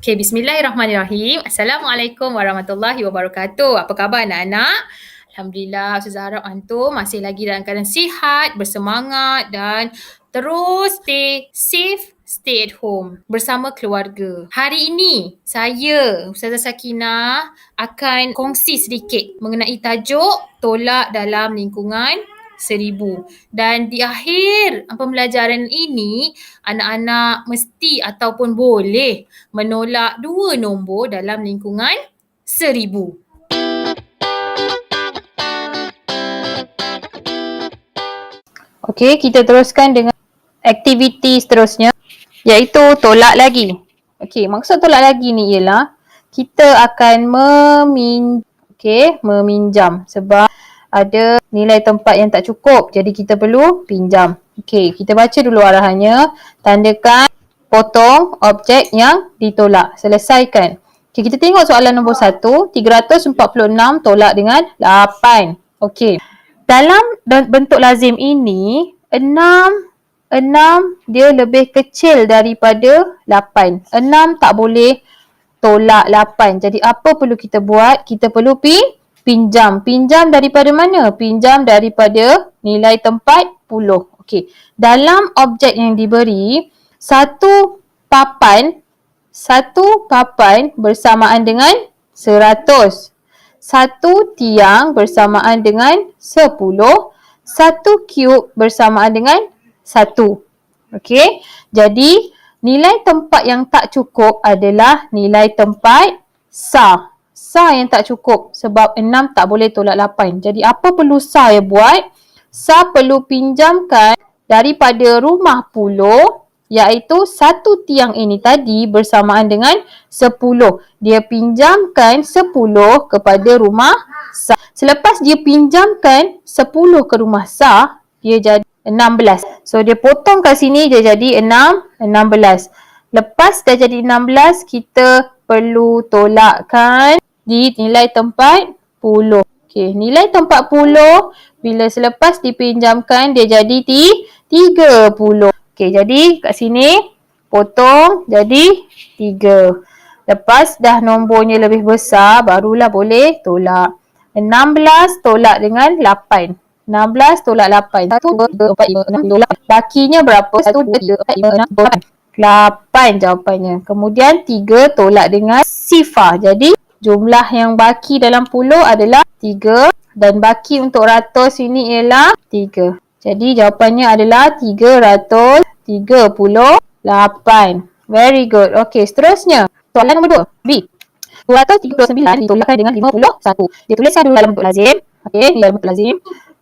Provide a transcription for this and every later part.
Okay, bismillahirrahmanirrahim. Assalamualaikum warahmatullahi wabarakatuh. Apa khabar anak-anak? Alhamdulillah, Ustazah harap antum masih lagi dalam keadaan sihat, bersemangat dan terus stay safe, stay at home bersama keluarga. Hari ini, saya, Ustazah Sakinah akan kongsi sedikit mengenai tajuk tolak dalam lingkungan seribu. Dan di akhir pembelajaran ini, anak-anak mesti ataupun boleh menolak dua nombor dalam lingkungan seribu. Okey, kita teruskan dengan aktiviti seterusnya iaitu tolak lagi. Okey, maksud tolak lagi ni ialah kita akan memin okey, meminjam sebab ada nilai tempat yang tak cukup. Jadi kita perlu pinjam. Okey, kita baca dulu arahannya. Tandakan potong objek yang ditolak. Selesaikan. Okey, kita tengok soalan nombor satu. 346 tolak dengan 8. Okey. Dalam bentuk lazim ini, 6 6 dia lebih kecil daripada 8. 6 tak boleh tolak 8. Jadi apa perlu kita buat? Kita perlu pi pinjam. Pinjam daripada mana? Pinjam daripada nilai tempat puluh. Okey. Dalam objek yang diberi, satu papan, satu papan bersamaan dengan seratus. Satu tiang bersamaan dengan sepuluh. Satu cube bersamaan dengan satu. Okey. Jadi, nilai tempat yang tak cukup adalah nilai tempat sah sah yang tak cukup sebab 6 tak boleh tolak 8. Jadi apa perlu sah yang buat? Sah perlu pinjamkan daripada rumah puluh iaitu satu tiang ini tadi bersamaan dengan 10. Dia pinjamkan 10 kepada rumah sah. Selepas dia pinjamkan 10 ke rumah sah, dia jadi 16. So dia potong kat sini dia jadi 6, 16. Lepas dah jadi 16, kita perlu tolakkan di nilai tempat puluh. Okey, nilai tempat puluh bila selepas dipinjamkan dia jadi ti tiga puluh. Okey, jadi kat sini potong jadi tiga. Lepas dah nombornya lebih besar barulah boleh tolak. Enam belas tolak dengan lapan. Enam belas tolak lapan. Satu, dua, tiga, empat, lima, enam, tujuh, lapan. Bakinya berapa? Satu, dua, tiga, empat, lima, enam, tujuh, lapan. Lapan jawapannya. Kemudian tiga tolak dengan sifar. Jadi jumlah yang baki dalam puluh adalah tiga dan baki untuk ratus ini ialah tiga. Jadi jawapannya adalah tiga ratus tiga puluh lapan. Very good. Okey, seterusnya. Soalan nombor dua. B. 239 ditolakkan dengan 51. Dia tuliskan dulu dalam bentuk lazim. Okey, dalam bentuk lazim.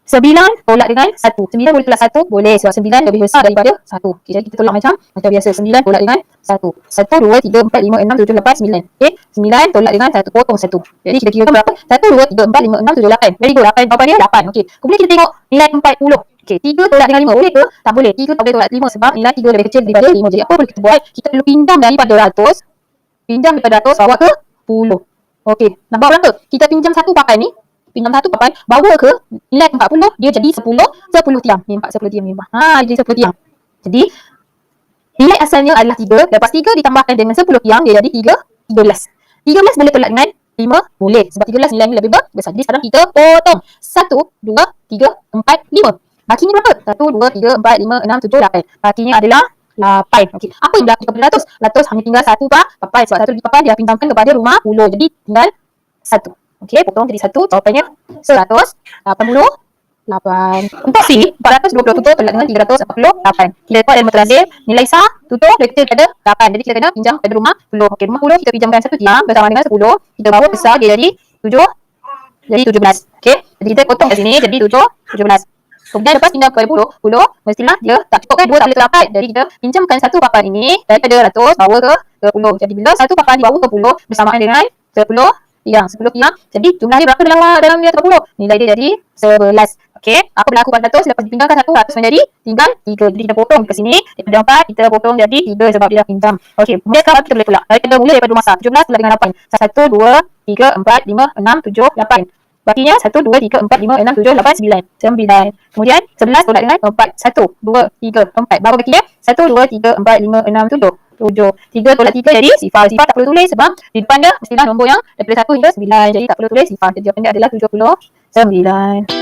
Sembilan tolak dengan satu. Sembilan boleh tolak satu? Boleh sebab sembilan lebih besar daripada satu. Okay, jadi kita tolak macam macam biasa. Sembilan tolak dengan satu. Satu, dua, tiga, empat, lima, enam, tujuh, lapan, sembilan. Okay. Sembilan tolak dengan satu. Potong satu. Jadi kita kira berapa? Satu, dua, tiga, empat, lima, enam, tujuh, lapan. Very good. Lapan. Jawapan dia lapan. Okay. Kemudian kita tengok nilai empat puluh. Okay, tiga tolak dengan lima. Boleh ke? Tak boleh. Tiga tak boleh tolak lima sebab nilai tiga lebih kecil daripada lima. Jadi apa boleh kita buat? Kita perlu pinjam daripada ratus. Pinjam daripada ratus bawa ke puluh. Okey. Nak bawa berapa? Kita pinjam satu pakai ni pinjam satu papan, bawa ke nilai 40, dia jadi 10, 10 tiang. Ni 4, 10 tiang ni. Ha, jadi 10 tiang. Jadi, nilai asalnya adalah 3. Lepas 3 ditambahkan dengan 10 tiang, dia jadi 3, 13. 13 boleh tolak dengan 5? Boleh. Sebab 13 nilainya lebih besar. Jadi sekarang kita potong. 1, 2, 3, 4, 5. Bakinya berapa? 1, 2, 3, 4, 5, 6, 7, 8. Bakinya adalah 8. Okey. Apa yang berlaku kepada ratus? Ratus hanya tinggal satu pak papan. Sebab satu di papan dia pinjamkan kepada rumah puluh. Jadi tinggal satu. Okey, potong jadi satu. Jawapannya seratus lapan puluh lapan. Untuk C, empat ratus dua puluh tutup tolak dengan tiga ratus empat puluh lapan. Kita buat dalam terlazim, nilai sah tutup lebih kecil daripada lapan. Jadi kita kena pinjam pada rumah puluh. Okey, rumah puluh kita pinjamkan satu tiang bersama dengan sepuluh. Kita bawa besar dia jadi tujuh. Jadi tujuh belas. Okey, jadi kita potong kat sini jadi tujuh, tujuh belas. Kemudian lepas pinjam kepada puluh, puluh mestilah dia tak cukup kan dua tak boleh terdapat. Jadi kita pinjamkan satu papan ini daripada ratus bawa ke ke puluh. Jadi bila satu papan dibawa ke puluh bersamaan dengan sepuluh tiang. 10 tiang. Jadi jumlahnya berapa dalam dalam nilai 30? Nilai dia jadi 11. Okey. Apa berlaku pada 100? Lepas dipinjamkan 1, 100 menjadi tinggal 3. Jadi kita potong ke sini. Daripada 4, kita potong jadi 3 sebab dia dah pinjam. Okey. Kemudian sekarang kita boleh tolak. Kita mula daripada masa. 17 tolak dengan 8. 1, 2, 3, 4, 5, 6, 7, 8. Bakinya 1, 2, 3, 4, 5, 6, 7, 8, 9. 9. Kemudian 11 tolak dengan 4. 1, 2, 3, 4. Berapa bakinya? 1, 2, 3, 4, 5, 6, 7. Tujuh. Tiga tolak tiga jadi sifar. Sifar tak perlu tulis sebab di depan dia mestilah nombor yang daripada satu hingga sembilan. Jadi tak perlu tulis sifar. Jadi jawapan dia adalah tujuh puluh sembilan.